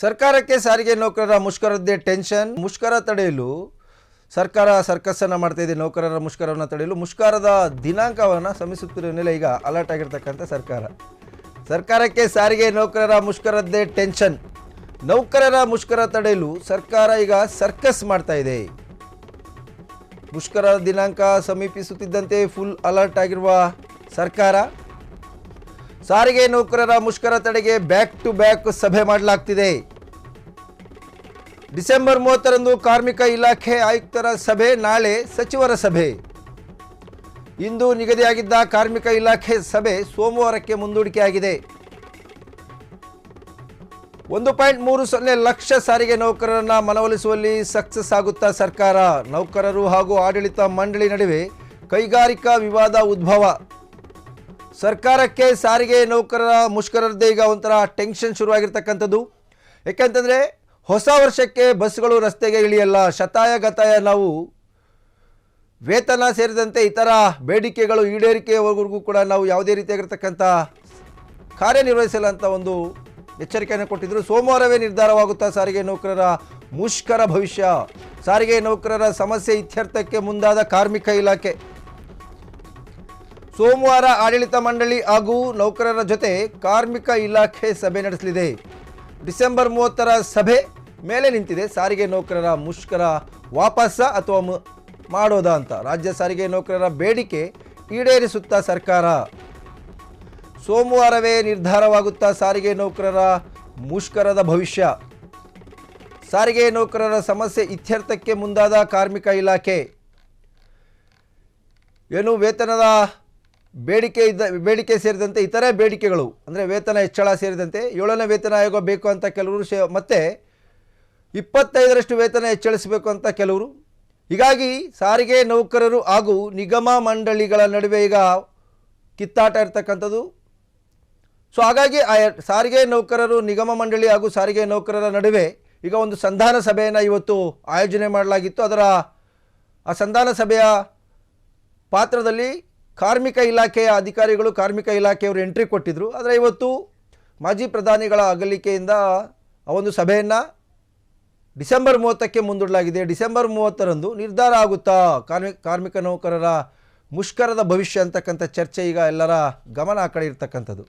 ಸರ್ಕಾರಕ್ಕೆ ಸಾರಿಗೆ ನೌಕರರ ಮುಷ್ಕರದ್ದೇ ಟೆನ್ಷನ್, ಮುಷ್ಕರ ತಡೆಯಲು ಸರ್ಕಾರ ಸರ್ಕಸ್ಸನ್ನು ಮಾಡ್ತಾ ಇದೆ, ನೌಕರರ ಮುಷ್ಕರವನ್ನು ತಡೆಯಲು ಮುಷ್ಕರದ ದಿನಾಂಕವನ್ನು ಶ್ರಮಿಸುತ್ತಿರುವ ನೆಲೆ ಈಗ ಅಲರ್ಟ್ ಆಗಿರ್ತಕ್ಕಂಥ ಸರ್ಕಾರ. ಸರ್ಕಾರಕ್ಕೆ ಸಾರಿಗೆ ನೌಕರರ ಮುಷ್ಕರದ್ದೇ ಟೆನ್ಷನ್, ನೌಕರರ ಮುಷ್ಕರ ತಡೆಯಲು ಸರ್ಕಾರ ಈಗ ಸರ್ಕಸ್ ಮಾಡ್ತಾ ಇದೆ. ಮುಷ್ಕರ ದಿನಾಂಕ ಸಮೀಪಿಸುತ್ತಿದ್ದಂತೆ ಫುಲ್ ಅಲರ್ಟ್ ಆಗಿರುವ ಸರ್ಕಾರ ಸಾರಿಗೆ ನೌಕರರ ಮುಷ್ಕರ ತಡೆಗೆ ಬ್ಯಾಕ್ ಟು ಬ್ಯಾಕ್ ಸಭೆ ಮಾಡಲಾಗ್ತಿದೆ. ಡಿಸೆಂಬರ್ ಮೂವತ್ತರಂದು ಕಾರ್ಮಿಕ ಇಲಾಖೆ ಆಯುಕ್ತರ ಸಭೆ, ನಾಳೆ ಸಚಿವರ ಸಭೆ. ಇಂದು ನಿಗದಿಯಾಗಿದ್ದ ಕಾರ್ಮಿಕ ಇಲಾಖೆ ಸಭೆ ಸೋಮವಾರಕ್ಕೆ ಮುಂದೂಡಿಕೆಯಾಗಿದೆ. ಒಂದು ಪಾಯಿಂಟ್ ಮೂರು ಸೊನ್ನೆ ಲಕ್ಷ ಸಾರಿಗೆ ನೌಕರರನ್ನ ಮನವೊಲಿಸುವಲ್ಲಿ ಸಕ್ಸಸ್ ಆಗುತ್ತಾ ಸರ್ಕಾರ. ನೌಕರರು ಹಾಗೂ ಆಡಳಿತ ಮಂಡಳಿ ನಡುವೆ ಕೈಗಾರಿಕಾ ವಿವಾದ ಉದ್ಭವ. ಸರ್ಕಾರಕ್ಕೆ ಸಾರಿಗೆ ನೌಕರರ ಮುಷ್ಕರದ್ದೇ ಈಗ ಒಂಥರ ಟೆನ್ಷನ್ ಶುರುವಾಗಿರ್ತಕ್ಕಂಥದ್ದು. ಯಾಕೆಂತಂದರೆ ಹೊಸ ವರ್ಷಕ್ಕೆ ಬಸ್ಗಳು ರಸ್ತೆಗೆ ಇಳಿಯಲ್ಲ, ಶತಾಯ ಗತಾಯ ನಾವು ವೇತನ ಸೇರಿದಂತೆ ಇತರ ಬೇಡಿಕೆಗಳು ಈಡೇರಿಕೆವರೆಗೂ ಕೂಡ ನಾವು ಯಾವುದೇ ರೀತಿಯಾಗಿರ್ತಕ್ಕಂಥ ಕಾರ್ಯನಿರ್ವಹಿಸಲ್ಲ ಅಂತ ಒಂದು ಎಚ್ಚರಿಕೆಯನ್ನು ಕೊಟ್ಟಿದ್ದರು ಸೋಮವಾರವೇ ನಿರ್ಧಾರವಾಗುತ್ತಾ ಸಾರಿಗೆ ನೌಕರರ ಮುಷ್ಕರ ಭವಿಷ್ಯ. ಸಾರಿಗೆ ನೌಕರರ ಸಮಸ್ಯೆ ಇತ್ಯರ್ಥಕ್ಕೆ ಮುಂದಾದ ಕಾರ್ಮಿಕ ಇಲಾಖೆ. ಸೋಮವಾರ ಆಡಳಿತ ಮಂಡಳಿ ಹಾಗೂ ನೌಕರರ ಜೊತೆ ಕಾರ್ಮಿಕ ಇಲಾಖೆ ಸಭೆ ನಡೆಸಲಿದೆ. ಡಿಸೆಂಬರ್ ಮೂವತ್ತರ ಸಭೆ ಮೇಲೆ ನಿಂತಿದೆ. ಸಾರಿಗೆ ನೌಕರರ ಮುಷ್ಕರ ವಾಪಸ್ಸ ಅಥವಾ ಮಾಡೋದಾ ಅಂತ. ರಾಜ್ಯ ಸಾರಿಗೆ ನೌಕರರ ಬೇಡಿಕೆ ಈಡೇರಿಸುತ್ತಾ ಸರ್ಕಾರ. ಸೋಮವಾರವೇ ನಿರ್ಧಾರವಾಗುತ್ತಾ ಸಾರಿಗೆ ನೌಕರರ ಮುಷ್ಕರದ ಭವಿಷ್ಯ. ಸಾರಿಗೆ ನೌಕರರ ಸಮಸ್ಯೆ ಇತ್ಯರ್ಥಕ್ಕೆ ಮುಂದಾದ ಕಾರ್ಮಿಕ ಇಲಾಖೆ. ಏನು ವೇತನದ ಬೇಡಿಕೆ ಇದ್ದ, ಬೇಡಿಕೆ ಸೇರಿದಂತೆ ಇತರೆ ಬೇಡಿಕೆಗಳು, ಅಂದರೆ ವೇತನ ಹೆಚ್ಚಳ ಸೇರಿದಂತೆ ಏಳನೇ ವೇತನ ಆಯೋಗ ಬೇಕು ಅಂತ ಕೆಲವರು ಶೇ, ಮತ್ತು ಇಪ್ಪತ್ತೈದರಷ್ಟು ವೇತನ ಹೆಚ್ಚಳಿಸಬೇಕು ಅಂತ ಕೆಲವರು. ಹೀಗಾಗಿ ಸಾರಿಗೆ ನೌಕರರು ಹಾಗೂ ನಿಗಮ ಮಂಡಳಿಗಳ ನಡುವೆ ಈಗ ಕಿತ್ತಾಟ ಇರ್ತಕ್ಕಂಥದ್ದು. ಸೊ ಹಾಗಾಗಿ ಆ ಸಾರಿಗೆ ನೌಕರರು, ನಿಗಮ ಮಂಡಳಿ ಹಾಗೂ ಸಾರಿಗೆ ನೌಕರರ ನಡುವೆ ಈಗ ಒಂದು ಸಂಧಾನ ಸಭೆಯನ್ನು ಇವತ್ತು ಆಯೋಜನೆ ಮಾಡಲಾಗಿತ್ತು. ಅದರ ಆ ಸಂಧಾನ ಸಭೆಯ ಪಾತ್ರದಲ್ಲಿ ಕಾರ್ಮಿಕ ಇಲಾಖೆಯ ಅಧಿಕಾರಿಗಳು, ಕಾರ್ಮಿಕ ಇಲಾಖೆಯವರು ಎಂಟ್ರಿ ಕೊಟ್ಟಿದ್ದರು ಆದರೆ ಇವತ್ತು ಮಾಜಿ ಪ್ರಧಾನಿಗಳ ಅಗಲಿಕೆಯಿಂದ ಆ ಒಂದು ಸಭೆಯನ್ನು ಡಿಸೆಂಬರ್ ಮೂವತ್ತಕ್ಕೆ ಮುಂದೂಡಲಾಗಿದೆ. ಡಿಸೆಂಬರ್ ಮೂವತ್ತರಂದು ನಿರ್ಧಾರ ಆಗುತ್ತಾ? ಕಾರ್ಮಿಕ ಕಾರ್ಮಿಕ ನೌಕರರ ಮುಷ್ಕರದ ಭವಿಷ್ಯ ಅಂತಕ್ಕಂಥ ಚರ್ಚೆ ಈಗ ಎಲ್ಲರ ಗಮನ ಆ ಕಡೆ ಇರ್ತಕ್ಕಂಥದ್ದು.